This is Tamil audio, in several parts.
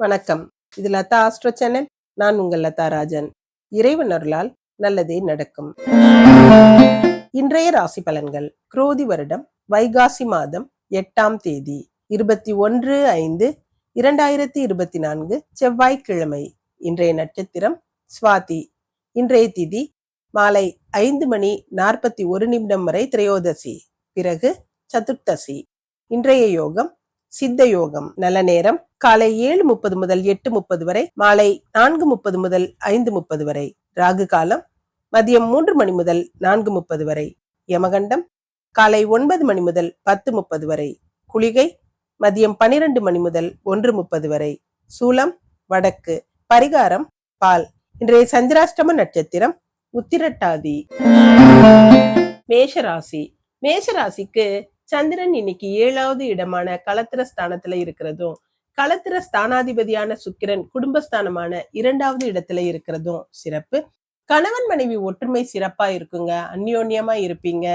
வணக்கம். இது லதா ஆஸ்ட்ரோ சேனல். நான் உங்கள் லதா ராஜன். இறைவன் அருளால் நல்லதே நடக்கும். இன்றைய ராசி பலன்கள். குரோதி வருடம் வைகாசி மாதம் எட்டாம் தேதி இருபத்தி ஒன்று ஐந்து இரண்டாயிரத்தி இருபத்தி நான்கு செவ்வாய்க்கிழமை. இன்றைய நட்சத்திரம் சுவாதி. இன்றைய திதி மாலை ஐந்து மணி நாற்பத்தி ஒரு நிமிடம் வரை திரையோதசி பிறகு சதுர்த்தசி. இன்றைய யோகம் சித்த யோகம் நல்ல நேரம். காலை ஏழு முப்பது முதல் எட்டு முப்பது வரை மாலை நான்கு முப்பது முதல் ஐந்து முப்பது வரை ராகு காலம் மதியம் மூன்று மணி முதல் நான்கு முப்பது வரை யமகண்டம் காலை ஒன்பது மணி முதல் பத்து முப்பது வரை குளிகை மதியம் பனிரெண்டு மணி முதல் ஒன்று முப்பது வரை சூலம் வடக்கு பரிகாரம் பால். இன்றைய சந்திராஷ்டம நட்சத்திரம் உத்திரட்டாதி. மேஷராசி. மேஷராசிக்கு சந்திரன் இன்னைக்கு ஏழாவது இடமான களத்திர ஸ்தானத்துல இருக்கிறதும் களத்திர ஸ்தானாதிபதியான சுக்கிரன் குடும்பஸ்தானமான இரண்டாவது இடத்துல இருக்கிறதும் சிறப்பு. கணவன் மனைவி ஒற்றுமை சிறப்பா இருக்குங்க. அந்யோன்யமா இருப்பீங்க.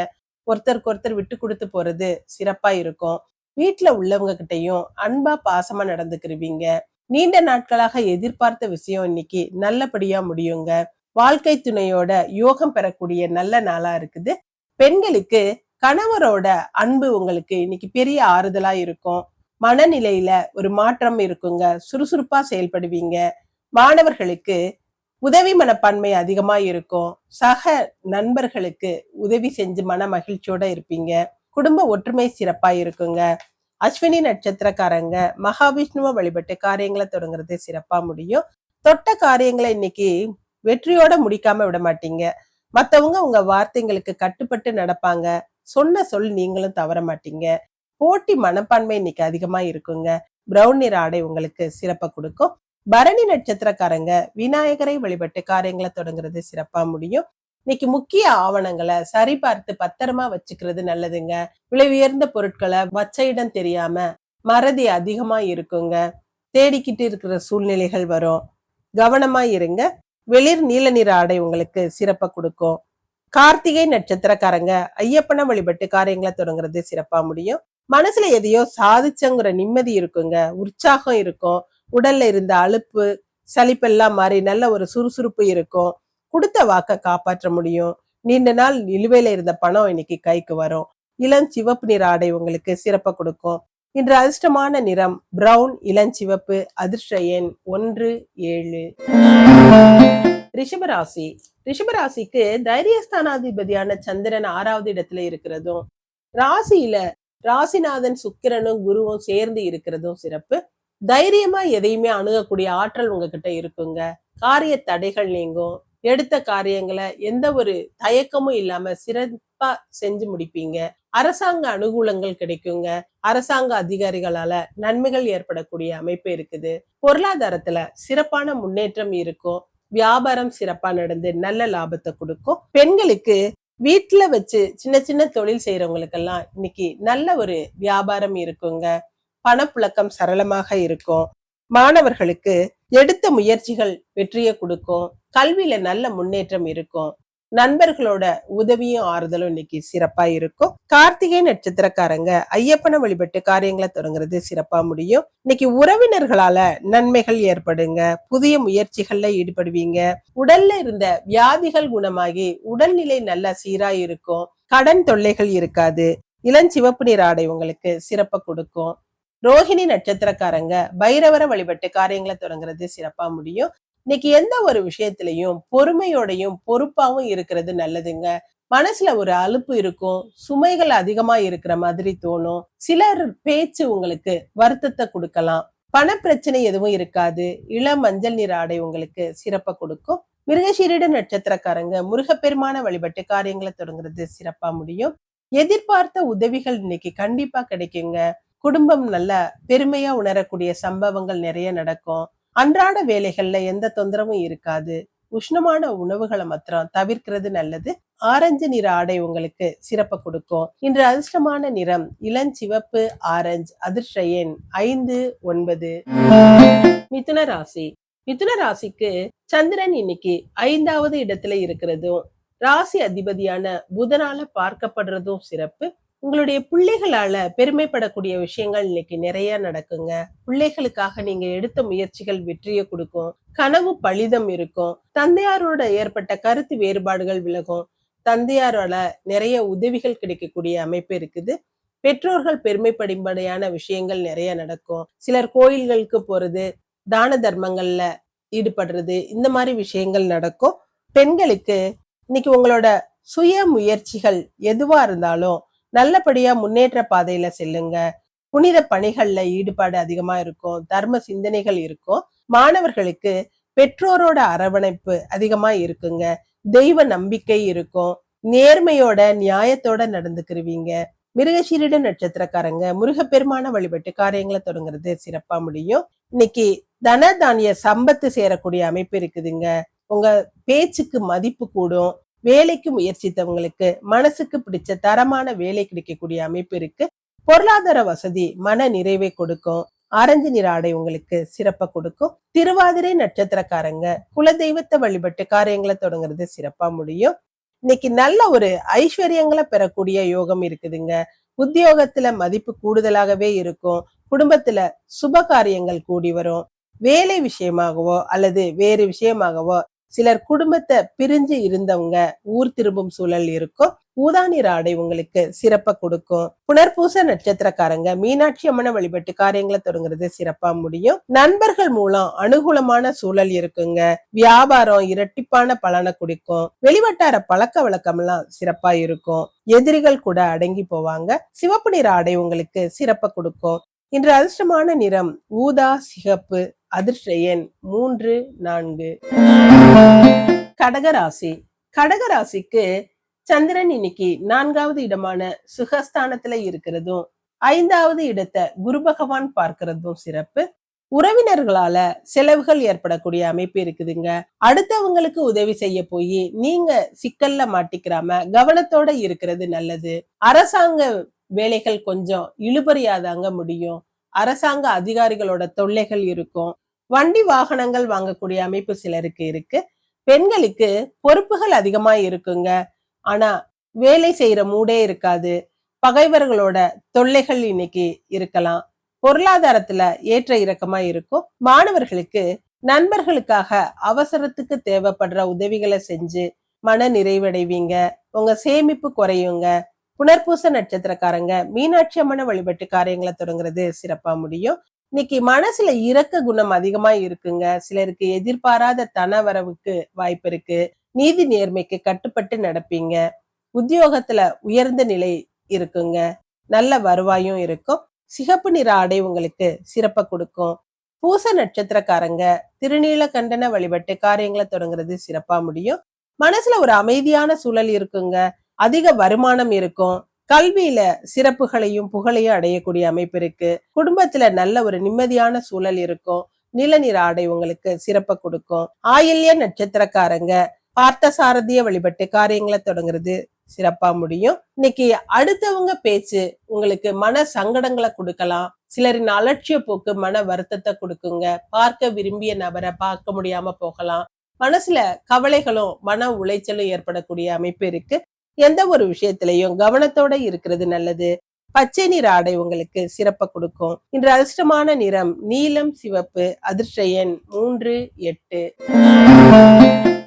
ஒருத்தருக்கு ஒருத்தர் விட்டு கொடுத்து போறது சிறப்பா இருக்கும். வீட்டுல உள்ளவங்க கிட்டயும் அன்பா பாசமா நடந்துக்கிருவீங்க. நீண்ட நாட்களாக எதிர்பார்த்த விஷயம் இன்னைக்கு நல்லபடியா முடியுங்க. வாழ்க்கை துணையோட யோகம் பெறக்கூடிய நல்ல நாளா இருக்குது. பெண்களுக்கு கணவரோட அன்பு உங்களுக்கு இன்னைக்கு பெரிய ஆறுதலா இருக்கும். மனநிலையில ஒரு மாற்றம் இருக்குங்க. சுறுசுறுப்பா செயல்படுவீங்க. மாணவர்களுக்கு உதவி மனப்பான்மை அதிகமா இருக்கும். சக நண்பர்களுக்கு உதவி செஞ்சு மன மகிழ்ச்சியோட இருப்பீங்க. குடும்ப ஒற்றுமை சிறப்பா இருக்குங்க. அஸ்வினி நட்சத்திரக்காரங்க மகாவிஷ்ணுவை வழிபட்டு காரியங்களை தொடங்குறது சிறப்பா முடியும். தொட்ட காரியங்களை இன்னைக்கு வெற்றியோட முடிக்காம விட மாட்டீங்க. மத்தவங்க உங்க வார்த்தைங்களுக்கு கட்டுப்பட்டு நடப்பாங்க. சொன்ன சொல் நீங்களும் தவற மாட்டீங்க. போட்டி மனப்பான்மை இன்னைக்கு அதிகமா இருக்குங்க. பிரவுன் நிற ஆடை உங்களுக்கு சிறப்பை கொடுக்கும். பரணி நட்சத்திரக்காரங்க விநாயகரை வழிபட்டு காரியங்களை தொடங்குறது சிறப்பா முடியும். இன்னைக்கு முக்கிய ஆவணங்களை சரிபார்த்து பத்திரமா வச்சுக்கிறது நல்லதுங்க. விலை உயர்ந்த பொருட்களை வச்ச இடம் தெரியாம மறதி அதிகமா இருக்குங்க. தேடிக்கிட்டு இருக்கிற சூழ்நிலைகள் வரும். கவனமா இருங்க. வெளிர் நீல நிற ஆடை உங்களுக்கு சிறப்பை கொடுக்கும். கார்த்திகை நட்சத்திரக்காரங்க ஐயப்பனை வழிபட்டு காரியங்களை தொடங்குறது சிறப்பா முடியும். மனசுல எதையோ சாதிச்சங்கிற நிம்மதி இருக்குங்க. உற்சாகம் இருக்கும். உடல்ல இருந்த அலுப்பு சளிப்பெல்லாம் மாறி நல்ல ஒரு சுறுசுறுப்பு இருக்கும். கொடுத்த வாக்க காப்பாற்ற முடியும். நீண்ட நாள் நிலுவையில இருந்த பணம் இன்னைக்கு கைக்கு வரும். இளம் சிவப்பு நிற ஆடை உங்களுக்கு சிறப்பை கொடுக்கும். இன்று அதிர்ஷ்டமான நிறம் பிரவுன் இளஞ்சிவப்பு அதிர்ஷ்ட எண் ஒன்று ஏழு. ரிஷபராசி ரிஷபராசிக்கு தைரியஸ்தானாதிபதியான சந்திரன் ஆறாவது இடத்துல இருக்கிறதும் ராசியில ராசிநாதன் சுக்கிரனும் குருவும் சேர்ந்து இருக்கிறதும் சிறப்பு. தைரியமா எதையுமே அணுகக்கூடிய ஆற்றல் உங்ககிட்ட இருக்குங்க. காரிய தடைகள் நீங்கும். எடுத்த காரியங்களை எந்த ஒரு தயக்கமும் இல்லாம சிறப்பா செஞ்சு முடிப்பீங்க. அரசாங்க அனுகூலங்கள் கிடைக்குங்க. அரசாங்க அதிகாரிகளால நன்மைகள் ஏற்படக்கூடிய அமைப்பு இருக்குது. பொருளாதாரத்துல சிறப்பான முன்னேற்றம் இருக்கும். வியாபாரம் சிறப்பா நடந்து நல்ல லாபத்தை கொடுக்கும். பெண்களுக்கு வீட்டுல வச்சு சின்ன சின்ன தொழில் செய்யறவங்களுக்கெல்லாம் இன்னைக்கு நல்ல ஒரு வியாபாரம் இருக்குங்க. பணப்புழக்கம் சரளமாக இருக்கும். மாணவர்களுக்கு எடுத்த முயற்சிகள் வெற்றியை கொடுக்கும். கல்வியில நல்ல முன்னேற்றம் இருக்கும். நண்பர்களோட உதவியும் ஆறுதலும் இன்னைக்கு சிறப்பா இருக்கும். கார்த்திகை நட்சத்திரக்காரங்க ஐயப்பனை வழிபட்டு காரியங்களை தொடங்குறது சிறப்பா முடியும். இன்னைக்கு உறவினர்களால நன்மைகள் ஏற்படுங்க. புதிய முயற்சிகள்ல ஈடுபடுவீங்க. உடல்ல இருந்த வியாதிகள் குணமாகி உடல்நிலை நல்ல சீரா இருக்கும். கடன் தொல்லைகள் இருக்காது. இளஞ்சிவப்பு நீர் ஆடை உங்களுக்கு சிறப்பை கொடுக்கும். ரோஹிணி நட்சத்திரக்காரங்க பைரவரை வழிபட்டு காரியங்களை தொடங்குறது சிறப்பா முடியும். இன்னைக்கு எந்த ஒரு விஷயத்திலையும் பொறுமையோடையும் பொறுப்பாவும் இருக்கிறது நல்லதுங்க. மனசுல ஒரு அலுப்பு இருக்கும் சுமைகள் அதிகமா இருக்கிற மாதிரி தோணும். சிலர் பேச்சு உங்களுக்கு வருத்தத்தை கொடுக்கலாம். பண பிரச்சனை எதுவும் இருக்காது. இளம் மஞ்சள் நிற ஆடை உங்களுக்கு சிறப்பை கொடுக்கும். மிருகசீரிட நட்சத்திரக்காரங்க முருகப்பெருமான வழிபட்டு காரியங்களை தொடங்குறது சிறப்பா முடியும். எதிர்பார்த்த உதவிகள் இன்னைக்கு கண்டிப்பா கிடைக்குங்க. குடும்பம் நல்ல பெருமையா உணரக்கூடிய சம்பவங்கள் நிறைய நடக்கும். அன்றாட வேலைகள்ல எந்த தொந்தரவும் இருக்காது. உஷ்ணமான உணவுகளை மாத்திரம் தவிர்க்கிறது நல்லது. ஆரஞ்சு நிற ஆடை உங்களுக்கு சிறப்பு கொடுக்கும். இன்று அதிர்ஷ்டமான நிறம் இளஞ்சிவப்பு ஆரஞ்சு அதிர்ஷ்ட எண் ஐந்து ஒன்பது. மிதுன ராசி. மிதுன ராசிக்கு சந்திரன் இன்னைக்கு ஐந்தாவது இடத்துல இருக்கிறதும் ராசி அதிபதியான புதனால பார்க்கப்படுறதும் சிறப்பு. உங்களுடைய பிள்ளைகளால பெருமைப்படக்கூடிய விஷயங்கள் இன்னைக்கு நிறைய நடக்குங்க. பிள்ளைகளுக்காக நீங்க எடுத்த முயற்சிகள் வெற்றியை கொடுக்கும். கனவு பலிதம் இருக்கும். தந்தையாரோட ஏற்பட்ட கருத்து வேறுபாடுகள் விலகும். தந்தையாரோட நிறைய உதவிகள் கிடைக்கக்கூடிய அமைப்பு இருக்குது. பெற்றோர்கள் பெருமைப்படும்படியான விஷயங்கள் நிறைய நடக்கும். சிலர் கோயில்களுக்கு போறது தான தர்மங்கள்ல ஈடுபடுறது இந்த மாதிரி விஷயங்கள் நடக்கும். பெண்களுக்கு இன்னைக்கு உங்களோட சுய முயற்சிகள் எதுவா இருந்தாலும் நல்லபடியா முன்னேற்ற பாதையில செல்லுங்க. புனித பணிகள்ல ஈடுபாடு அதிகமா இருக்கும். தர்ம சிந்தனைகள் இருக்கும். மாணவர்களுக்கு பெற்றோரோட அரவணைப்பு அதிகமா இருக்குங்க. தெய்வ நம்பிக்கை இருக்கும். நேர்மையோட நியாயத்தோட நடந்துக்கிருவீங்க. மிருகசீரிட நட்சத்திரக்காரங்க முருகப்பெருமான வழிபட்டு காரியங்களை தொடங்குறது சிறப்பா முடியும். இன்னைக்கு தன தானிய சம்பத்து சேரக்கூடிய அமைப்பு இருக்குதுங்க. உங்க பேச்சுக்கு மதிப்பு கூடும். வேலைக்கு முயற்சித்தவங்களுக்கு மனசுக்கு பிடிச்ச தரமான வேலை கிடைக்கக்கூடிய அமைப்பு இருக்கு. பொருளாதார வசதி மன நிறைவை கொடுக்கும். ஆரஞ்சு நிற ஆடை உங்களுக்கு சிறப்பா கொடுக்கும். திருவாதிரை நட்சத்திரக்காரங்க குலதெய்வத்தை வழிபட்டு காரியங்களை தொடங்குறது சிறப்பா முடியும். இன்னைக்கு நல்ல ஒரு ஐஸ்வர்யங்களை பெறக்கூடிய யோகம் இருக்குதுங்க. உத்தியோகத்துல மதிப்பு கூடுதலாகவே இருக்கும். குடும்பத்துல சுப காரியங்கள் கூடி வரும். வேலை விஷயமாகவோ அல்லது வேறு விஷயமாகவோ சிலர் குடும்பத்தை பிரிஞ்சு இருந்தவங்க ஊர் திரும்பும் சூழல் இருக்கும். ஊதானிற ஆடை உங்களுக்கு சிறப்பை கொடுக்கும். புனர்பூச நட்சத்திரக்காரங்க மீனாட்சி அம்மனை வழிபட்டு காரியங்களை தொடங்குறது சிறப்பா முடியும். நண்பர்கள் மூலம் அனுகூலமான சூழல் இருக்குங்க. வியாபாரம் இரட்டிப்பான பலனை குடிக்கும். வெளிவட்டார பழக்க வழக்கம் எல்லாம் சிறப்பா இருக்கும். எதிரிகள் கூட அடங்கி போவாங்க. சிவப்பு நிற ஆடை உங்களுக்கு சிறப்பை கொடுக்கும். இன்று அதிர்ஷ்டமான நிறம் ஊதா சிகப்பு அதிர்ஷ்ட எண் மூன்று நான்கு. கடகராசி. கடகராசிக்கு சந்திரன் இன்னைக்கு நான்காவது இடமான சுகஸ்தானத்துல இருக்கிறதும் ஐந்தாவது இடத்தை குரு பகவான் பார்க்கிறதும் சிறப்பு. உறவினர்களால செலவுகள் ஏற்படக்கூடிய அமைப்பு இருக்குதுங்க. அடுத்தவங்களுக்கு உதவி செய்ய போய் நீங்க சிக்கல்ல மாட்டிக்கிறாம கவனத்தோட இருக்கிறது நல்லது. அரசாங்க வேலைகள் கொஞ்சம் இழுபறியாதாங்க முடியும். அரசாங்க அதிகாரிகளோட தொல்லைகள் இருக்கும். வண்டி வாகனங்கள் வாங்கக்கூடிய அமைப்பு சிலருக்கு இருக்கு. பெண்களுக்கு பொறுப்புகள் அதிகமா இருக்குங்க. ஆனா வேலை செய்யற மூடே இருக்காது. பகைவர்களோட தொல்லைகள் இன்னைக்கு இருக்கலாம். பொருளாதாரத்துல ஏற்ற இறக்கமா இருக்கும். மாணவர்களுக்கு நண்பர்களுக்காக அவசரத்துக்கு தேவைப்படுற உதவிகளை செஞ்சு மன நிறைவடைவீங்க. உங்க சேமிப்பு குறையுங்க. புனர்பூச நட்சத்திரக்காரங்க மீனாட்சி அம்மனை வழிபட்டு காரியங்களை தொடங்குறது சிறப்பா முடியும். இன்னைக்கு மனசுல இறக்க குணம் அதிகமா இருக்குங்க. சிலருக்கு எதிர்பாராத தன வரவுக்கு வாய்ப்பு இருக்கு. நீதி நேர்மைக்கு கட்டுப்பட்டு நடப்பீங்க. உத்தியோகத்துல உயர்ந்த நிலை இருக்குங்க. நல்ல வருவாயும் இருக்கும். சிகப்பு நிற ஆடை உங்களுக்கு சிறப்பை கொடுக்கும். பூச நட்சத்திரக்காரங்க திருநீலகண்டன வழிபட்டு காரியங்களை தொடங்குறது சிறப்பா முடியும். மனசுல ஒரு அமைதியான சூழல் இருக்குங்க. அதிக வருமானம் இருக்கும். கல்வியில சிறப்புகளையும் புகழையும் அடையக்கூடிய அமைப்பு இருக்கு. குடும்பத்துல நல்ல ஒரு நிம்மதியான சூழல் இருக்கும். நிலநிற ஆடை உங்களுக்கு சிறப்பை கொடுக்கும். ஆயில்ய நட்சத்திரக்காரங்க பார்த்த சாரதிய வழிபட்டு காரியங்களை தொடங்குறது சிறப்பா முடியும். இன்னைக்கு அடுத்தவங்க பேச்சு உங்களுக்கு மன சங்கடங்களை கொடுக்கலாம். சிலரின் அலட்சிய போக்கு மன வருத்தத்தை கொடுக்குங்க. பார்க்க விரும்பிய நபரை பார்க்க முடியாம போகலாம். மனசுல கவலைகளும் மன உளைச்சலும் ஏற்படக்கூடிய அமைப்பு இருக்கு. எந்த ஒரு விஷயத்திலையும் கவனத்தோட இருக்கிறது நல்லது. பச்சை நிற ஆடை உங்களுக்கு சிறப்ப கொடுக்கும். இன்று அதிர்ஷ்டமான நிறம் நீலம் சிவப்பு அதிர்ஷ்ட எண் மூன்று எட்டு.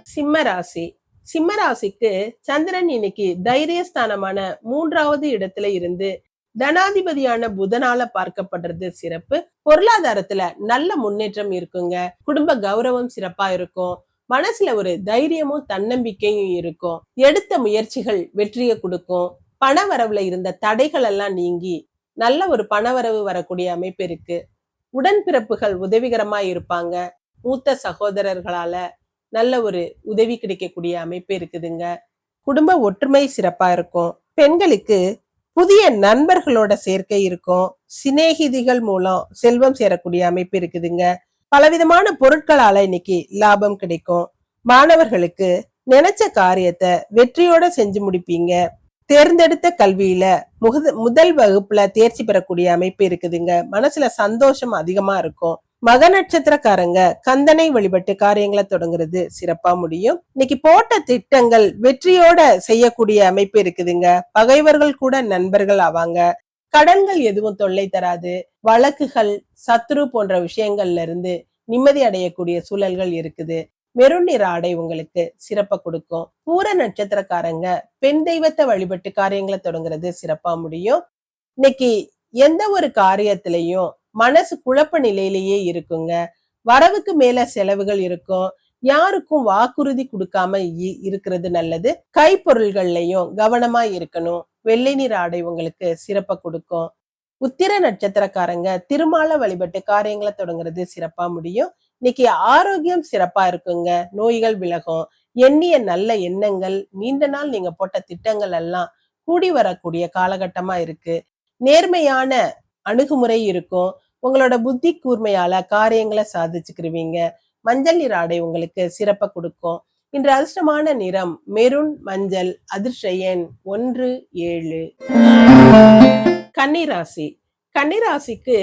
சிம்ம ராசி. சிம்ம ராசிக்கு சந்திரன் இன்னைக்கு தைரியஸ்தானமான மூன்றாவது இடத்துல இருந்து தனாதிபதியான புதனால பார்க்கப்படுறது சிறப்பு. பொருளாதாரத்துல நல்ல முன்னேற்றம் இருக்குங்க. குடும்ப கௌரவம் சிறப்பா இருக்கும். மனசுல ஒரு தைரியமும் தன்னம்பிக்கையும் இருக்கும். எடுத்த முயற்சிகள் வெற்றியை கொடுக்கும். பண வரவுல இருந்த தடைகள் எல்லாம் நீங்கி நல்ல ஒரு பணவரவு வரக்கூடிய அமைப்பு இருக்கு. உடன்பிறப்புகள் உதவிகரமா இருப்பாங்க. மூத்த சகோதரர்களால நல்ல ஒரு உதவி கிடைக்கக்கூடிய அமைப்பு இருக்குதுங்க. குடும்ப ஒற்றுமை சிறப்பா இருக்கும். பெண்களுக்கு புதிய நண்பர்களோட சேர்க்கை இருக்கும். சிநேகிதிகள் மூலம் செல்வம் சேரக்கூடிய அமைப்பு இருக்குதுங்க. பலவிதமான பொருட்களால இன்னைக்கு லாபம் கிடைக்கும். மாணவர்களுக்கு நினைச்ச காரியத்தை வெற்றியோட செஞ்சு முடிப்பீங்க. தேர்ந்தெடுத்த கல்வியில முகது முதல் வகுப்புல தேர்ச்சி பெறக்கூடிய அமைப்பு இருக்குதுங்க. மனசுல சந்தோஷம் அதிகமா இருக்கும். மக நட்சத்திரக்காரங்க கந்தனை வழிபட்டு காரியங்களை தொடங்குறது சிறப்பா முடியும். இன்னைக்கு போட்ட திட்டங்கள் வெற்றியோட செய்யக்கூடிய அமைப்பு இருக்குதுங்க. பகைவர்கள் கூட நண்பர்கள் ஆவாங்க. கடன்கள் எதுவும் தொல்லை தராது. வழக்குகள் சத்ரு போன்ற விஷயங்கள்ல இருந்து நிம்மதி அடையக்கூடிய சூழல்கள் இருக்குது. மெருன் நிற ஆடை உங்களுக்கு சிறப்பை கொடுக்கும். பூர நட்சத்திரக்காரங்க பெண் தெய்வத்தை வழிபட்டு காரியங்களை தொடங்குறது சிறப்பா முடியும். இன்னைக்கு எந்த ஒரு காரியத்திலையும் மனசு குழப்ப நிலையிலேயே இருக்குங்க. வரவுக்கு மேல செலவுகள் இருக்கும். யாருக்கும் வாக்குறுதி கொடுக்காம இ- இருக்கிறது நல்லது. கைப்பொருள்கள்லயும் கவனமா இருக்கணும். வெள்ளை நிற ஆடை உங்களுக்கு சிறப்பை கொடுக்கும். உத்திர நட்சத்திரக்காரங்க திருமால வழிபட்டு காரியங்களை தொடங்குறது சிறப்பா முடியும். இன்னைக்கு ஆரோக்கியம் சிறப்பா இருக்குங்க. நோய்கள் விலகும். எண்ணிய நல்ல எண்ணங்கள் நீண்ட நாள் நீங்க போட்ட திட்டங்கள் எல்லாம் கூடி வரக்கூடிய காலகட்டமா இருக்கு. நேர்மையான அணுகுமுறை இருக்கும். உங்களோட புத்தி கூர்மையால காரியங்களை சாதிச்சுக்கிருவீங்க. மஞ்சள் நீர் ஆடை உங்களுக்கு சிறப்பை கொடுக்கும். இன்று அதிர்ஷ்டமான நிறம் மெரூன் மஞ்சள் அதிர்ஷயன் ஒன்று ஏழு. கன்னிராசி. கன்னிராசிக்கு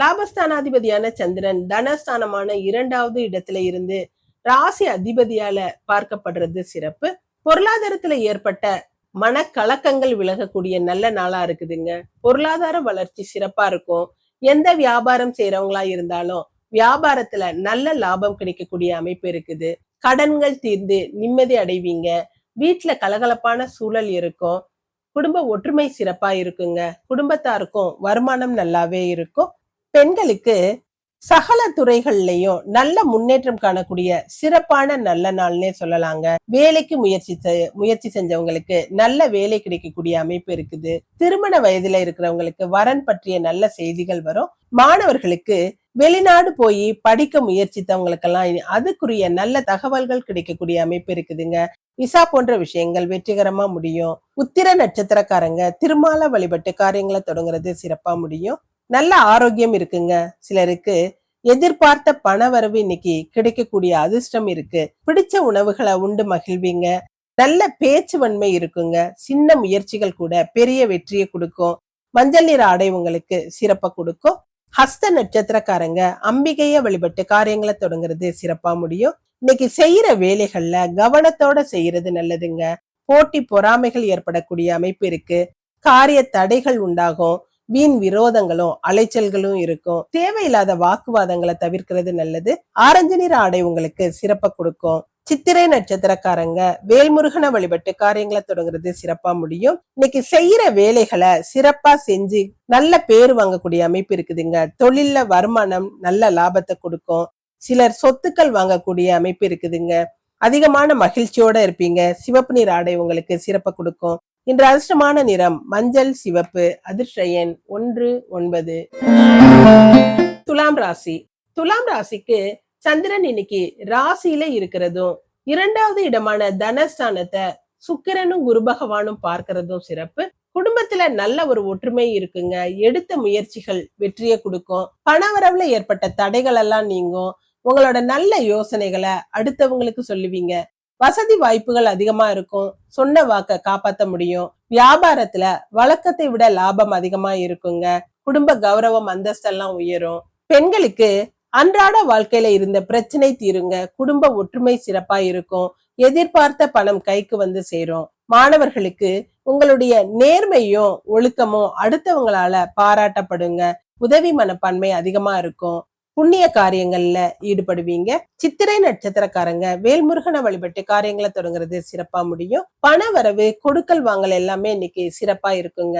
லாபஸ்தானாதிபதியான சந்திரன் தனஸ்தானமான இரண்டாவது இடத்துல இருந்து ராசி அதிபதியால பார்க்கப்படுறது சிறப்பு. பொருளாதாரத்துல ஏற்பட்ட மனக்கலக்கங்கள் விலகக்கூடிய நல்ல நாளா இருக்குதுங்க. பொருளாதார வளர்ச்சி சிறப்பா இருக்கும். எந்த வியாபாரம் செய்யறவங்களா இருந்தாலும் வியாபாரத்துல நல்ல லாபம் கிடைக்கக்கூடிய அமைப்பு இருக்குது. கடன்கள் தீர்ந்து நிம்மதி அடைவீங்க. வீட்டுல கலகலப்பான சூழல் இருக்கும். குடும்ப ஒற்றுமை சிறப்பா இருக்குங்க. குடும்பத்தாருக்கும் வருமானம் நல்லாவே இருக்கும். பெண்களுக்கு சகல துறைகள்லயும் நல்ல முன்னேற்றம் காணக்கூடிய சிறப்பான நல்ல நாள்னே சொல்லலாங்க. வேலைக்கு முயற்சி முயற்சி செஞ்சவங்களுக்கு நல்ல வேலை கிடைக்கக்கூடிய அமைப்பு இருக்குது. திருமண வயதுல இருக்கிறவங்களுக்கு வரன் பற்றிய நல்ல செய்திகள் வரும். மாணவர்களுக்கு வெளிநாடு போய் படிக்க முயற்சித்தவங்களுக்கெல்லாம் அதுக்குரிய நல்ல தகவல்கள் கிடைக்கக்கூடிய அமைப்பு இருக்குதுங்க. விசா போன்ற விஷயங்கள் வெற்றிகரமா முடியும். உத்திர நட்சத்திரக்காரங்க திருமால வழிபட்டு காரியங்களை தொடங்குறது சிறப்பா முடியும். நல்ல ஆரோக்கியம் இருக்குங்க சிலருக்கு. எதிர்பார்த்த பணவரவு இன்னைக்கு கிடைக்கக்கூடிய அதிர்ஷ்டம் இருக்கு. பிடிச்ச உணவுகளை உண்டு மகிழ்வீங்க. நல்ல பேச்சுவன்மை இருக்குங்க. சின்ன முயற்சிகள் கூட பெரிய வெற்றியை கொடுக்கும். மஞ்சள் நிற ஆடை உங்களுக்கு சிறப்பை கொடுக்கும். ஹஸ்த நட்சத்திரக்காரங்க அம்பிகைய வழிபட்டு காரியங்களை தொடங்குறது சிறப்பா முடியும். இன்னைக்கு செய்யற வேலைகள்ல கவனத்தோட செய்யறது நல்லதுங்க. போட்டி பொறாமைகள் ஏற்படக்கூடிய அமைப்பு இருக்கு. காரிய தடைகள் உண்டாகும். வீண் விரோதங்களும் அலைச்சல்களும் இருக்கும். தேவையில்லாத வாக்குவாதங்களை தவிர்க்கிறது நல்லது. ஆரஞ்சு நிற ஆடை உங்களுக்கு சிறப்பை கொடுக்கும். சித்திரை நட்சத்திரக்காரங்க வேல்முருகனை வழிபட்டு காரியங்களை தொடங்குறது சிறப்பா முடியும். இன்னைக்கு செய்யற வேலைகளை சிறப்பா செஞ்சு நல்ல பேர் வாங்கக்கூடிய அமைப்பு இருக்குதுங்க. தொழில்ல வருமானம் நல்ல லாபத்தை கொடுக்கும். சிலர் சொத்துக்கள் வாங்கக்கூடிய அமைப்பு இருக்குதுங்க. அதிகமான மகிழ்ச்சியோட இருப்பீங்க. சிவப்பு நீர் ஆடை உங்களுக்கு சிறப்பை கொடுக்கும். இன்று அதிர்ஷ்டமான நிறம் மஞ்சள் சிவப்பு அதிர்ஷ்ட எண் ஒன்று ஒன்பது. துலாம் ராசி. துலாம் ராசிக்கு சந்திரன் இன்னைக்கு ராசியில இருக்கிறதும் இரண்டாவது இடமான தனஸ்தானத்தை சுக்கிரனும் குரு பகவானும் பார்க்கிறதும் சிறப்பு. குடும்பத்துல நல்ல ஒரு ஒற்றுமை இருக்குங்க. எடுத்த முயற்சிகள் வெற்றியை கொடுக்கும். பணவரவுல ஏற்பட்ட தடைகள் எல்லாம் நீங்கும். உங்களோட நல்ல யோசனைகளை அடுத்தவங்களுக்கு சொல்லுவீங்க. வசதி வாய்ப்புகள் அதிகமா இருக்கும். சொன்ன வாக்க காப்பாத்த முடியும். வியாபாரத்துல வழக்கத்தை விட லாபம் அதிகமா இருக்குங்க. குடும்ப கௌரவம் அந்தஸ்தெல்லாம் உயரும். பெண்களுக்கு அன்றாட வாழ்க்கையில இருந்த பிரச்சனை தீருங்க. குடும்ப ஒற்றுமை சிறப்பா இருக்கும். எதிர்பார்த்த பணம் கைக்கு வந்து சேரும். மாணவர்களுக்கு உங்களுடைய நேர்மையும் ஒழுக்கமும் அடுத்தவங்களால பாராட்டப்படுங்க. உதவி மனப்பான்மை அதிகமா இருக்கும். புண்ணிய காரியங்கள்ல ஈடுபடுவீங்க. சித்திரை நட்சத்திரக்காரங்க வேல்முருகனை வழிபட்டு காரியங்களை தொடங்குறது சிறப்பா முடியும். பண வரவு கொடுக்கல் வாங்கல் எல்லாமே இன்னைக்கு சிறப்பா இருக்குங்க.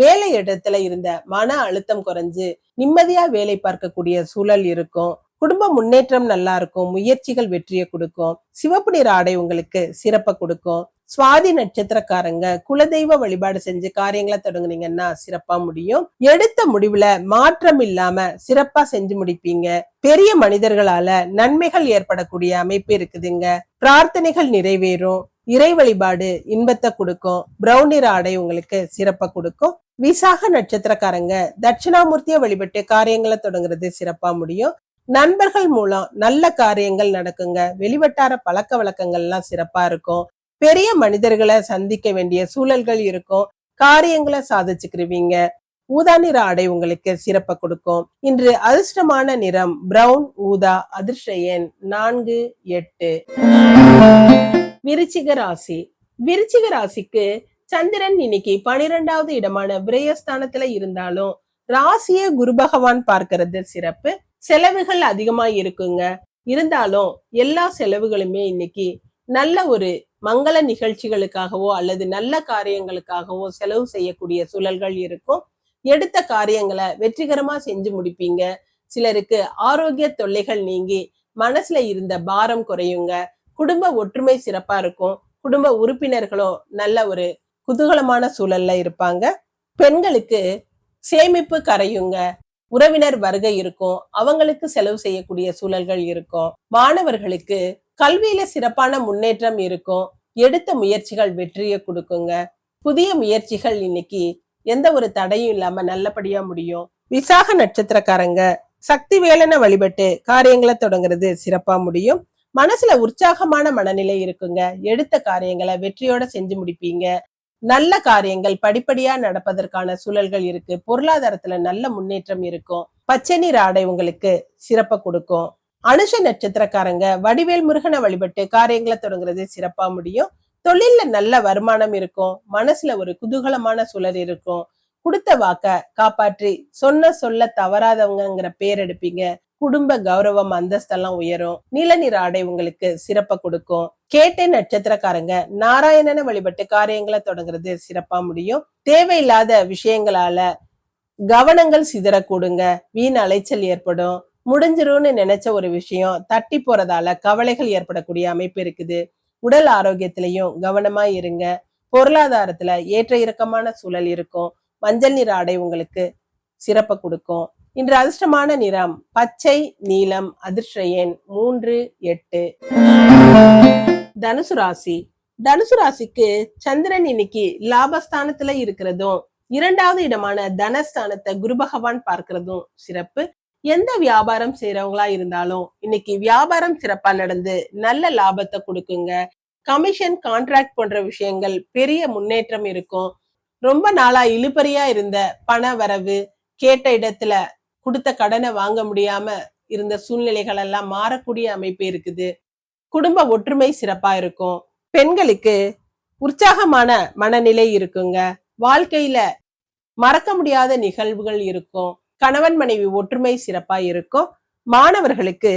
வேலை இடத்துல இருந்த மன அழுத்தம் குறைஞ்சு நிம்மதியா வேலை பார்க்கக்கூடிய சூழல் இருக்கும். குடும்ப முன்னேற்றம் நல்லா இருக்கும். முயற்சிகள் வெற்றியை கொடுக்கும். சிவப்பு நிற ஆடை உங்களுக்கு சிறப்பை கொடுக்கும். சுவாதி நட்சத்திரக்காரங்க குலதெய்வ வழிபாடு செஞ்சு காரியங்களை தொடங்குனீங்கன்னா சிறப்பா முடியும். எடுத்த முடிவுல மாற்றம் இல்லாம சிறப்பா செஞ்சு முடிப்பீங்க. பெரிய மனிதர்களால நன்மைகள் ஏற்படக்கூடிய அமைப்பு இருக்குதுங்க. பிரார்த்தனைகள் நிறைவேறும். இறை வழிபாடு இன்பத்தை கொடுக்கும். பிரவுன் நிற ஆடை உங்களுக்கு சிறப்பா கொடுக்கும். விசாக நட்சத்திரக்காரங்க தட்சிணாமூர்த்திய வழிபட்டு காரியங்களை தொடங்குறது சிறப்பா முடியும். நண்பர்கள் மூலம் நல்ல காரியங்கள் நடக்குங்க. வெளிவட்டார பழக்க வழக்கங்கள்லாம் சிறப்பா இருக்கும். பெரிய மனிதர்களை சந்திக்க வேண்டிய சூழல்கள் இருக்கும். காரியங்களை சாதிச்சுக்கிருவீங்க. ஊதா நிற ஆடை உங்களுக்கு சிறப்ப கொடுக்கும். இன்று அதிர்ஷ்டமான நிறம் பிரவுன் ஊதா அதிர்ஷ்ட எண் நான்கு எட்டு. விருச்சிக ராசி. விருச்சிக ராசிக்கு சந்திரன் இன்னைக்கு பனிரெண்டாவது இடமான விரயஸ்தானத்துல இருந்தாலும் ராசிய குரு பகவான் பார்க்கறது சிறப்பு. செலவுகள் அதிகமா இருக்குங்க. இருந்தாலும் எல்லா செலவுகளுமே இன்னைக்கு நல்ல ஒரு மங்கள நிகழ்ச்சிகளுக்காகவோ அல்லது நல்ல காரியங்களுக்காகவோ செலவு செய்யக்கூடிய சூழல்கள் இருக்கும். எடுத்த காரியங்களை வெற்றிகரமா செஞ்சு முடிப்பீங்க. சிலருக்கு ஆரோக்கிய தொல்லைகள் நீங்கி மனசுல இருந்த பாரம் குறையுங்க. குடும்ப ஒற்றுமை சிறப்பா இருக்கும். குடும்ப உறுப்பினர்களும் நல்ல ஒரு குதூகலமான சூழல்ல இருப்பாங்க. பெண்களுக்கு சேமிப்பு கரையுங்க. உறவினர் வருகை இருக்கும் அவங்களுக்கு செலவு செய்யக்கூடிய சூழல்கள் இருக்கும் மாணவர்களுக்கு கல்வியில சிறப்பான முன்னேற்றம் இருக்கும் எடுத்த முயற்சிகள் வெற்றியை கொடுக்குங்க. புதிய முயற்சிகள் இன்னைக்கு எந்த ஒரு தடையும் இல்லாம நல்லபடியா முடியும். விசாக நட்சத்திரக்காரங்க சக்தி வேலனை வழிபட்டு காரியங்களை தொடங்குறது சிறப்பா முடியும். மனசுல உற்சாகமான மனநிலை இருக்குங்க. எடுத்த காரியங்களை வெற்றியோட செஞ்சு முடிப்பீங்க. நல்ல காரியங்கள் படிப்படியா நடப்பதற்கான சூழல்கள் இருக்கு. பொருளாதாரத்துல நல்ல முன்னேற்றம் இருக்கும். பச்சை நீர் ஆடை உங்களுக்கு சிறப்ப கொடுக்கும். அனுஷ நட்சத்திரக்காரங்க வடிவேல் முருகனை வழிபட்டு காரியங்களை தொடங்குறது சிறப்பா முடியும். தொழில்ல நல்ல வருமானம் இருக்கும். மனசுல ஒரு குதூகலமான சூழல் இருக்கும். கொடுத்த வாக்க காப்பாற்றி. சொன்ன சொல்ல தவறாதவங்கங்கிற பேர் எடுப்பீங்க. குடும்ப கௌரவம் அந்தஸ்தெல்லாம் உயரும். நீல நிற ஆடை உங்களுக்கு சிறப்ப கொடுக்கும். கேட்டை நட்சத்திரக்காரங்க நாராயணனை வழிபட்டு காரியங்களை தொடங்குறது சிறப்பா முடியும். தேவையில்லாத விஷயங்களால கவனங்கள் சிதறக்கூடுங்க. வீண் அலைச்சல் ஏற்படும். முடிஞ்சிரும்னு நினைச்ச ஒரு விஷயம் தட்டி போறதால கவலைகள் ஏற்படக்கூடிய அமைப்பு இருக்குது. உடல் ஆரோக்கியத்திலையும் கவனமா இருங்க. பொருளாதாரத்துல ஏற்ற இறக்கமான சூழல் இருக்கும். மஞ்சள் நிற ஆடை உங்களுக்கு சிறப்ப கொடுக்கும். இன்று அதிர்ஷ்டமான நிறம் பச்சை நீலம் அதிர்ஷ்ட எண் மூன்று எட்டு. தனுசு ராசி. தனுசு ராசிக்கு சந்திரன் இன்னைக்கு லாபஸ்தானத்துல இருக்கிறதும் இரண்டாவது இடமான தனஸ்தானத்தை குரு பகவான் பார்க்கிறதும் சிறப்பு. எந்த வியாபாரம் செய்யறவங்களா இருந்தாலும் இன்னைக்கு வியாபாரம் சிறப்பா நடந்து நல்ல லாபத்தை கொடுக்குங்க. கமிஷன் கான்ட்ராக்ட் போன்ற விஷயங்கள் பெரிய முன்னேற்றம் இருக்கும். ரொம்ப நாளா இழுபறியா இருந்த பண வரவு கேட்ட இடத்துல கொடுத்த கடனை வாங்க முடியாம இருந்த சூழ்நிலைகள் எல்லாம் மாறக்கூடிய அமைப்பு இருக்குது. குடும்ப ஒற்றுமை சிறப்பா இருக்கும். பெண்களுக்கு உற்சாகமான மனநிலை இருக்குங்க. வாழ்க்கையில மறக்க முடியாத நிகழ்வுகள் இருக்கும். கணவன் மனைவி ஒற்றுமை சிறப்பா இருக்கும். மாணவர்களுக்கு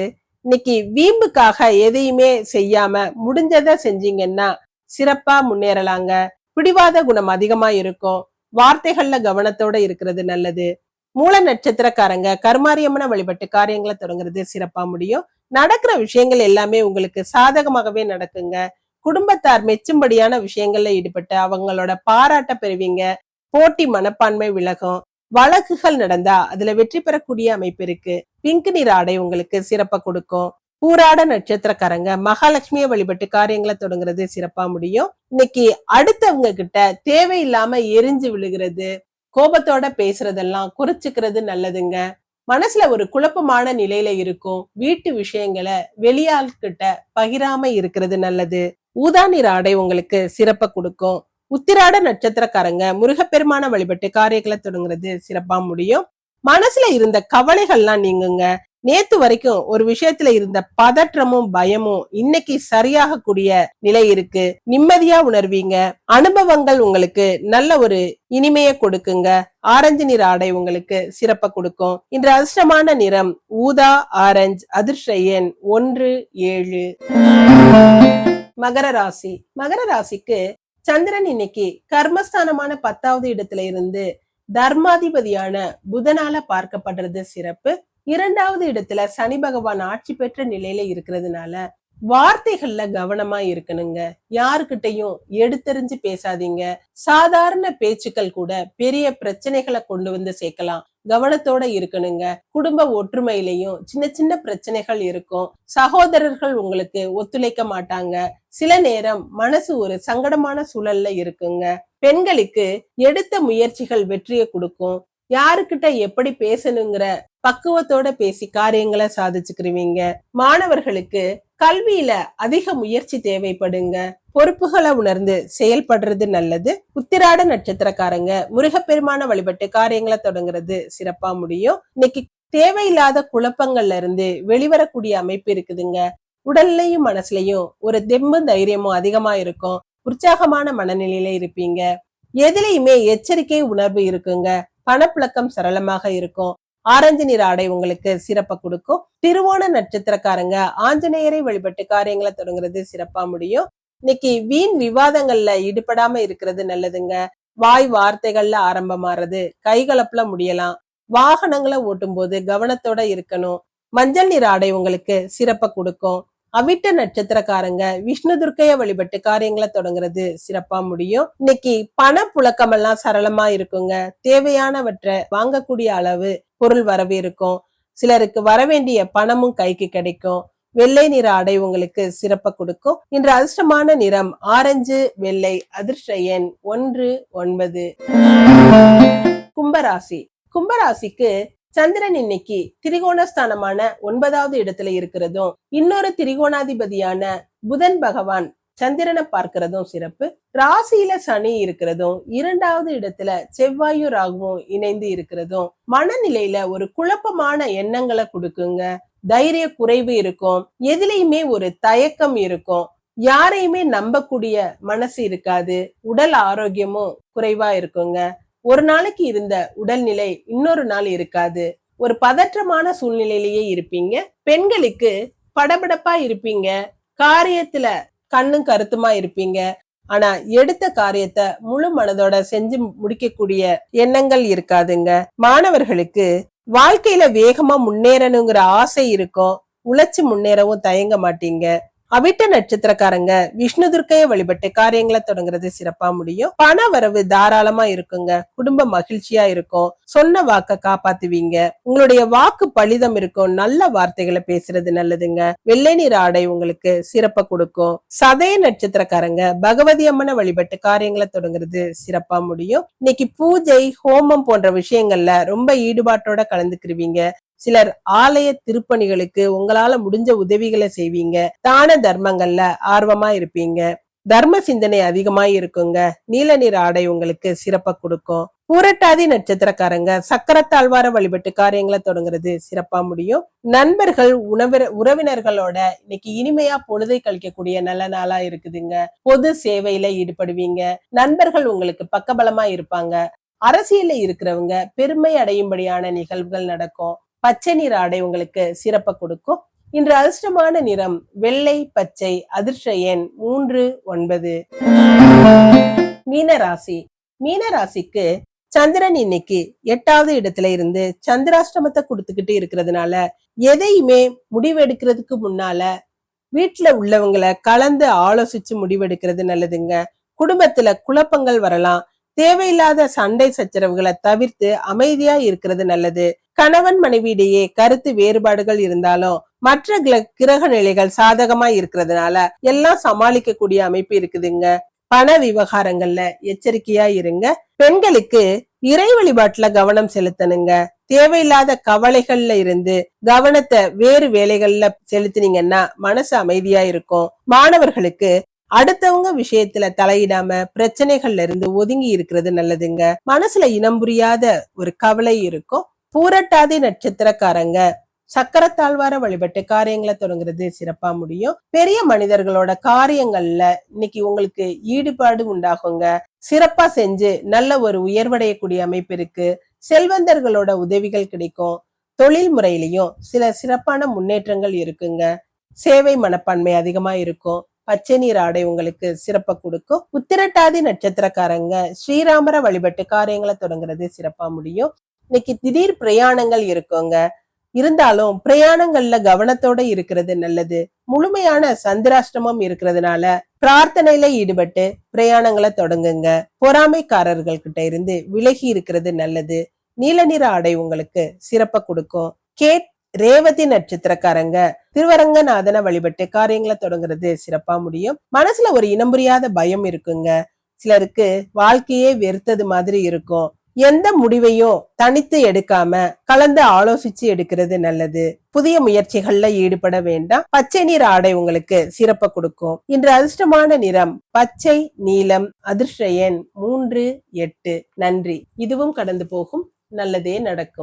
இன்னைக்கு வீம்புக்காக எதையுமே செய்யாம முடிஞ்சதை செஞ்சீங்கன்னா சிறப்பா முன்னேறலாங்க. பிடிவாத குணம் அதிகமா இருக்கும். வார்த்தைகள்ல கவனத்தோட இருக்கிறது நல்லது. மூல நட்சத்திரக்காரங்க கருமாரியம்மன வழிபட்டு காரியங்களை தொடங்குறது சிறப்பா முடியும். நடக்கிற விஷயங்கள் எல்லாமே உங்களுக்கு சாதகமாகவே நடக்குங்க. குடும்பத்தார் மெச்சும்படியான விஷயங்கள்ல ஈடுபட்டு அவங்களோட பாராட்ட பெறுவீங்க. போட்டி மனப்பான்மை விலகும். வழக்குகள் நடந்தா அதுல வெற்றி பெறக்கூடிய அமைப்பு இருக்கு. பிங்க் நிற ஆடை உங்களுக்கு சிறப்பா கொடுக்கும். பூராட நட்சத்திரக்காரங்க மகாலட்சுமியை வழிபட்டு காரியங்களை தொடங்குறது சிறப்பா முடியும். இன்னைக்கு அடுத்தவங்க கிட்ட தேவையில்லாம எரிஞ்சு விழுகிறது கோபத்தோட பேசுறதெல்லாம் குறைச்சுக்கிறது நல்லதுங்க. மனசுல ஒரு குழப்பமான நிலையில இருக்கும். வீட்டு விஷயங்களை வெளியாள்கிட்ட பகிராம இருக்கிறது நல்லது. ஊதா நிற ஆடை உங்களுக்கு சிறப்ப கொடுக்கும். உத்திராட நட்சத்திரக்காரங்க முருகப்பெருமான வழிபட்டு காரியங்களை தொடங்குறது சிறப்பா முடியும். மனசுல இருந்த கவலைகள்லாம் நீங்குங்க. நேத்து வரைக்கும் ஒரு விஷயத்துல இருந்த பதற்றமும் பயமும் இன்னைக்கு சரியாகக்கூடிய நிலை இருக்கு. நிம்மதியா உணர்வீங்க. அனுபவங்கள் உங்களுக்கு நல்ல ஒரு இனிமையை கொடுக்குங்க. ஆரஞ்சு நிற ஆடை உங்களுக்கு சிறப்ப கொடுக்கும். இன்று அதிர்ஷ்டமான நிறம் ஊதா ஆரஞ்சு அதிர்ஷ்ட எண் ஒன்று ஏழு. மகர ராசி. மகர ராசிக்கு சந்திரன் இன்னைக்கு கர்மஸ்தானமான பத்தாவது இடத்துல இருந்து தர்மாதிபதியான புதனால பார்க்கப்படுறது சிறப்பு. இரண்டாவது இடத்துல சனி பகவான் ஆட்சி பெற்ற நிலையில இருக்கிறதுனால வார்த்தைகள்ல கவனமா இருக்கணுங்க. யாருக்கிட்டையும் எடுத்தறிஞ்சு பேசாதீங்க. சாதாரண பேச்சுக்கள் கூட பெரிய பிரச்சனைகளை கொண்டு வந்து சேர்க்கலாம். கவனத்தோட இருக்கணுங்க. குடும்ப ஒற்றுமையிலையும் சின்ன சின்ன பிரச்சனைகள் இருக்கும். சகோதரர்கள் உங்களுக்கு ஒத்துழைக்க மாட்டாங்க. சில நேரம் மனசு ஒரு சங்கடமான சூழல்ல இருக்குங்க. பெண்களுக்கு எடுத்த முயற்சிகள் வெற்றியை கொடுக்கும். யாருக்கிட்ட எப்படி பேசணுங்கிற பக்குவத்தோட பேசி காரியங்களை சாதிச்சுக்கிருவீங்க. மாணவர்களுக்கு கல்வியில அதிக முயற்சி தேவைப்படுங்க. பொறுப்புகளை உணர்ந்து செயல்படுறது நல்லது. உத்திராட நட்சத்திரக்காரங்க முருகப்பெருமான வழிபட்டு காரியங்களை தொடங்குறது சிறப்பா முடியும். இன்னைக்கு தேவையில்லாத குழப்பங்கள்ல இருந்து வெளிவரக்கூடிய அமைப்பு இருக்குதுங்க. உடல்லையும் மனசுலயும் ஒரு தெம்பு தைரியமும் அதிகமா இருக்கும். உற்சாகமான மனநிலையில இருப்பீங்க. எதுலையுமே எச்சரிக்கை உணர்வு இருக்குங்க. பணப்புழக்கம் சரளமாக இருக்கும். ஆரஞ்சு நிற ஆடை உங்களுக்கு சிறப்பை கொடுக்கும். திருவோண நட்சத்திரக்காரங்க ஆஞ்சநேயரை வழிபட்டு காரியங்களை தொடங்குறது சிறப்பா முடியும். இன்னைக்கு வீண் விவாதங்கள்ல ஈடுபடாம இருக்கிறது நல்லதுங்க. வாய் வார்த்தைகள்ல ஆரம்பமாறது கைகலப்புல முடியலாம். வாகனங்களை ஓட்டும் போது கவனத்தோட இருக்கணும். மஞ்சள் நிற ஆடை உங்களுக்கு சிறப்பை கொடுக்கும். அவிட்ட நட்சத்திரக்காரங்க விஷ்ணு துர்க்கைய வழிபட்டு காரியங்களை தொடங்குறது சிறப்பா முடியும். இன்னைக்கு பண புழக்கம் எல்லாம் சரளமா இருக்குங்க. தேவையானவற்றை வாங்கக்கூடிய அளவு பொருள் வரவே இருக்கும். சிலருக்கு வரவேண்டிய பணமும் கைக்கு கிடைக்கும். வெள்ளை நிற ஆடை உங்களுக்கு சிறப்ப கொடுக்கும். இன்று அதிர்ஷ்டமான நிறம் ஆரஞ்சு வெள்ளை அதிர்ஷ்ட எண் ஒன்று ஒன்பது. கும்பராசி. கும்பராசிக்கு சந்திரன் இன்னைக்கு திரிகோணஸ்தானமான ஒன்பதாவது இடத்துல இருக்கிறதும் இன்னொரு திரிகோணாதிபதியான புதன் பகவான் சந்திரனை பார்க்கிறதும் சிறப்பு. ராசியில சனி இருக்கிறதும் இரண்டாவது இடத்துல செவ்வாயும் ராகுவும் இணைந்து இருக்கிறதும் மனநிலையில ஒரு குழப்பமான எண்ணங்களை கொடுக்குங்க. தைரிய குறைவு இருக்கும் எதுலையுமே ஒரு தயக்கம் இருக்கும் யாரையுமே நம்பக்கூடிய மனசு இருக்காது உடல் ஆரோக்கியமும் குறைவா இருக்குங்க. ஒரு நாளைக்கு இருந்த உடல்நிலை இன்னொரு நாள் இருக்காது. ஒரு பதற்றமான சூழ்நிலையிலேயே இருப்பீங்க. பெண்களுக்கு படபடப்பா இருப்பீங்க. காரியத்துல கண்ணும் கருத்துமா இருப்பீங்க. ஆனா எடுத்த காரியத்தை முழு மனதோட செஞ்சு முடிக்கக்கூடிய எண்ணங்கள் இருக்காதுங்க. மாணவர்களுக்கு வாழ்க்கையில வேகமா முன்னேறணுங்கிற ஆசை இருக்கும். உழைச்சு முன்னேறவும் தயங்க மாட்டீங்க. அவிட்ட நட்சத்திரக்காரங்க விஷ்ணு துர்க்கைய வழிபட்டு காரியங்களை தொடங்குறது சிறப்பா முடியும். பண வரவு தாராளமா இருக்குங்க. குடும்ப மகிழ்ச்சியா இருக்கும். சொன்ன வாக்க காப்பாத்துவீங்க. உங்களுடைய வாக்கு பலிதம் இருக்கும். நல்ல வார்த்தைகளை பேசுறது நல்லதுங்க. வெள்ளை நீர் ஆடை உங்களுக்கு சிறப்ப கொடுக்கும். சதய நட்சத்திரக்காரங்க பகவதி அம்மனை வழிபட்டு காரியங்களை தொடங்குறது சிறப்பா முடியும். இன்னைக்கு பூஜை ஹோமம் போன்ற விஷயங்கள்ல ரொம்ப ஈடுபாட்டோட கலந்துக்கிருவீங்க. சிலர் ஆலய திருப்பணிகளுக்கு உங்களால முடிஞ்ச உதவிகளை செய்வீங்க. தான தர்மங்கள்ல ஆர்வமா இருப்பீங்க. தர்ம சிந்தனை அதிகமா இருக்குங்க. நீல நிற ஆடை உங்களுக்கு சிறப்ப கொடுக்கும். பூரட்டாதி நட்சத்திரக்காரங்க சக்கரத்தாழ்வார வழிபட்டு காரியங்களை தொடங்குறது சிறப்பா முடியும். நண்பர்கள் உணவர் உறவினர்களோட இன்னைக்கு இனிமையா பொழுதை கழிக்கக்கூடிய நல்ல நாளா இருக்குதுங்க. பொது சேவையில ஈடுபடுவீங்க. நண்பர்கள் உங்களுக்கு பக்கபலமா இருப்பாங்க. அரசியல்ல இருக்கிறவங்க பெருமை அடையும்படியான நிகழ்வுகள் நடக்கும். பச்சை நிற ஆடை உங்களுக்கு சிறப்ப கொடுக்கும். இன்று அதிர்ஷ்டமான நிறம் வெள்ளை பச்சை அதிர்ஷ்ட எண் மூன்று ஒன்பது. மீனராசி. மீனராசிக்கு சந்திரன் இன்னைக்கு எட்டாவது இடத்துல இருந்து சந்திராஷ்டமத்தை கொடுத்துக்கிட்டு இருக்கிறதுனால எதையுமே முடிவெடுக்கிறதுக்கு முன்னால வீட்டுல உள்ளவங்களை கலந்து ஆலோசிச்சு முடிவெடுக்கிறது நல்லதுங்க. குடும்பத்துல குழப்பங்கள் வரலாம். தேவையில்லாத சண்டை சச்சரவுகளை தவிர்த்து அமைதியா இருக்கிறது நல்லது. கணவன் மனைவியிடையே கருத்து வேறுபாடுகள் இருந்தாலும் மற்ற கிர- கிரக நிலைகள் சாதகமா இருக்கிறதுனால எல்லாம் சமாளிக்கக்கூடிய அமைப்பு இருக்குதுங்க. பண விவகாரங்கள்ல எச்சரிக்கையா இருங்க. பெண்களுக்கு இறை வழிபாட்டுல கவனம் செலுத்தணுங்க. தேவையில்லாத கவலைகள்ல இருந்து கவனத்தை வேறு வேலைகள்ல செலுத்தினீங்கன்னா மனசு அமைதியா இருக்கும். மாணவர்களுக்கு அடுத்தவங்க விஷயத்துல தலையிடாம பிரச்சனைகள்ல இருந்து ஒதுங்கி இருக்கிறது நல்லதுங்க. மனசுல இனம் புரியாத ஒரு கவலை இருக்கும். பூரட்டாதி நட்சத்திரக்காரங்க சக்கரத்தாழ்வார வழிபட்டு காரியங்களை தொடங்குறது சிறப்பா முடியும். பெரிய மனிதர்களோட காரியங்கள்ல இன்னைக்கு உங்களுக்கு ஈடுபாடு உண்டாகுங்க. சிறப்பா செஞ்சு நல்ல ஒரு உயர்வடையக்கூடிய அமைப்பு இருக்கு. செல்வந்தர்களோட உதவிகள் கிடைக்கும். தொழில் முறையிலையும் சில சிறப்பான முன்னேற்றங்கள் இருக்குங்க. சேவை மனப்பான்மை அதிகமா இருக்கும். பச்சை நீர் ஆடை உங்களுக்கு சிறப்ப கொடுக்கும். உத்திரட்டாதி நட்சத்திரக்காரங்க ஸ்ரீராமரை வழிபட்டு காரியங்களை தொடங்குறது சிறப்பா முடியும். இன்னைக்கு திடீர் பிரயாணங்கள் இருக்குங்க. இருந்தாலும் பிரயாணங்கள்ல கவனத்தோட இருக்கிறது நல்லது. முழுமையான சந்திராஷ்டமம் இருக்கிறதுனால பிரார்த்தனையில ஈடுபட்டு பிரயாணங்களை தொடங்குங்க. பொறாமைக்காரர்கள் கிட்ட இருந்து விலகி இருக்கிறது நல்லது. நீல நிற ஆடை உங்களுக்கு சிறப்ப கொடுக்கும். கேட் ரேவதி நட்சத்திரக்காரங்க. திருவரங்கநாதனை வழிபட்டு காரியங்களை தொடங்குறது சிறப்பா முடியும். மனசுல ஒரு இனம் புரியாத பயம் இருக்குங்க. சிலருக்கு வாழ்க்கையே வெறுத்தது மாதிரி இருக்கும். எந்த முடிவையும் தனித்து எடுக்காம கலந்து ஆலோசிச்சு எடுக்கிறது நல்லது. புதிய முயற்சிகள்ல ஈடுபட வேண்டாம். பச்சை நீர் ஆடை உங்களுக்கு சிறப்ப கொடுக்கும். இன்று அதிர்ஷ்டமான நிறம் பச்சை நீலம் அதிர்ஷ்ட எண் மூன்று எட்டு. நன்றி. இதுவும் கடந்து போகும். நல்லதே நடக்கும்.